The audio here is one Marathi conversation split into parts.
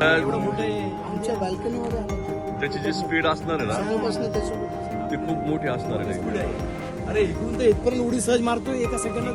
आमच्या बाल्कनीमध्ये त्याची जी स्पीड असणार आहे ना ती खूप मोठी असणार आहे. अरे इकडून तर इथपर्यंत उडी सहज मारतोय एका सेकंदात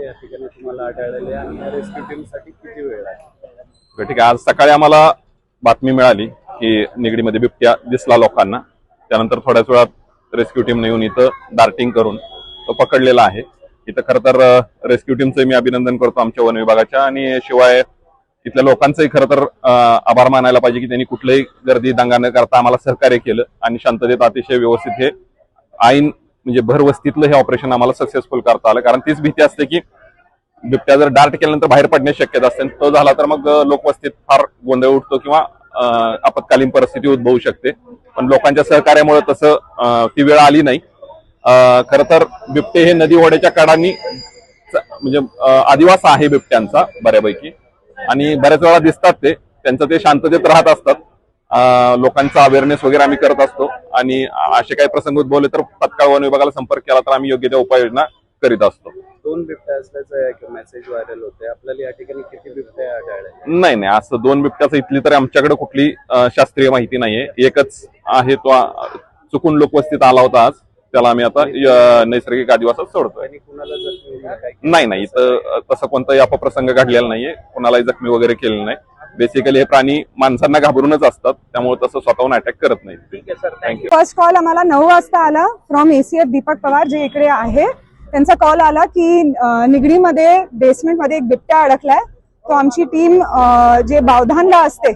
या ठिकाणी तुम्हाला आढळलेले आणि रेस्क्यू टीमसाठी किती वेळ आहे ठीक आहे आज सकाळी आम्हाला बातमी मिळाली की निगडीमध्ये बिबट्या दिसला लोकांना. त्यानंतर थोड्याच वेळात रेस्क्यू टीमने येऊन इथं डार्टिंग करून तो पकडलेला आहे. इथं खरं तर रेस्क्यू टीमचं मी अभिनंदन करतो आमच्या वन विभागाच्या आणि शिवाय इथल्या लोकांचंही खरं तर आभार मानायला पाहिजे की त्यांनी कुठलंही गर्दी दंगा न करता आम्हाला सहकार्य केलं आणि शांततेत अतिशय व्यवस्थित हे ऐन म्हणजे भरवस्तीतलं हे ऑपरेशन आम्हाला सक्सेसफुल करता आलं. कारण तीच भीती असते की बिबट्या जर डार्ट केल्यानंतर बाहेर पडण्याची शक्यता असते तो झाला तर मग लोकवस्तीत फार गोंधळ उठतो किंवा आपत्कालीन परिस्थिती उद्भवू शकते. पण लोकांच्या सहकार्यामुळे तसं ती वेळ आली नाही. खर खरं तर बिबटे हे नदी ओढ्याच्या कडांनी म्हणजे आदिवास आहे बिबट्यांचा बऱ्यापैकी. आणि बऱ्याच वेळा दिसतात ते. त्यांचं ते शांततेत राहत असतात. लोकांचा अवेअरनेस वगैरे आम्ही करत असतो. आणि असे काही प्रसंग उद्भवले तर तत्काळ वन विभागाला संपर्क केला तर आम्ही योग्य त्या उपाययोजना करीत असतो. दोन बिबट्या असल्याचं मेसेज व्हायरल होते. आपल्याला या ठिकाणी किती बिबट्या आढळले नाही नाही. असं दोन बिबट्याचं इथली तर आमच्याकडे कुठली शास्त्रीय माहिती नाहीये. एकच आहे तो चुकून लोकवस्तीत आला होता आज. त्याला आम्ही आता नैसर्गिक आदिवासात सोडतोय. आणि कुणाला जखमी वगैरे काय नाही नाही इथं तसं कोणताही अपप्रसंग घडलेला नाहीये. कोणालाही जखमी वगैरे केलेलं नाही. बेसिकली हे प्राणी माणसांना घाबरूनच असतात. त्यामुळे तसं स्वतःहून अटॅक करत नाही ठीक आहे सर थँक्यू फर्स्ट कॉल आम्हाला नऊ वाजता आला फ्रॉम एसीएफ दीपक पवार जे इकडे आहे. त्यांचा कॉल आला की निगडीमध्ये बेसमेंटमध्ये एक बिबट्या अडकलाय. तो आमची टीम जे बावधानला असते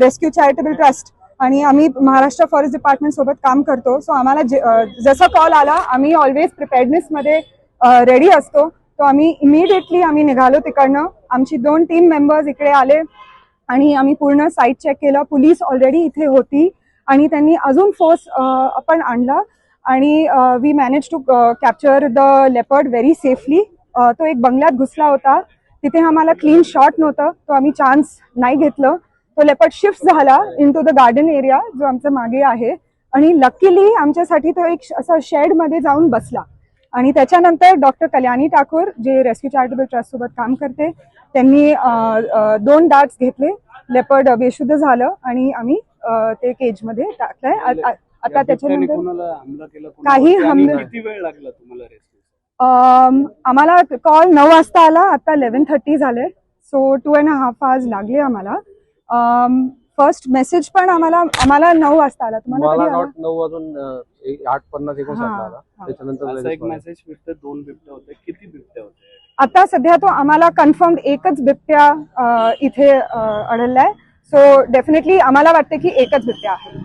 रेस्क्यू चॅरिटेबल ट्रस्ट आणि आम्ही महाराष्ट्र फॉरेस्ट डिपार्टमेंट सोबत काम करतो. सो आम्हाला जे- जसा कॉल आला आम्ही ऑलवेज प्रिपेअर्डनेस मध्ये रेडी असतो. तो आम्ही इमिडिएटली आम्ही निघालो तिकडनं. आमची दोन टीम मेंबर्स इकडे आले आणि आम्ही पूर्ण साईट चेक केलं. पोलीस ऑलरेडी इथे होती आणि त्यांनी अजून फोर्स आपण आणला आणि we manage to capture the leopard very safely तो एक बंगल्यात घुसला होता. तिथे आम्हाला क्लीन शॉट नव्हतं. तो आम्ही चान्स नाही घेतलं. तो लेपर्ड शिफ्ट झाला into the garden area जो आमच्या मागे आहे. आणि लकीली आमच्यासाठी तो एक असं शेडमध्ये जाऊन बसला. आणि त्याच्यानंतर डॉक्टर कल्याणी ठाकूर जे रेस्क्यू चॅरिटेबल ट्रस्ट सोबत काम करते त्यांनी दोन डार्ट्स घेतले. लेपर्ड बेशुद्ध झालं आणि आम्ही ते केजमध्ये टाकलंय. आ- आता त्याच्यानंतर? काही आम्हाला कॉल नऊ वाजता आला. आता इलेव्हन थर्टी झाले so two and half hours लागले आम्हाला. फर्स्ट मेसेज पण आम्हाला आम्हाला नऊ वाजता आला. तुम्हाला कधी आला? नऊ वाजून एक- आठ पन्नास एकोण हा, आला. हा. त्याच्यानंतर असा लगेच एक मला- मेसेज दोन बिबट्या होते किती बिबट्या आता सध्या तो आम्हाला कन्फर्म एकच बिबट्या अ, इथे अ, आढळलाय. सो डेफिनेटली आम्हाला वाटते की एकच बिबट्या आहे.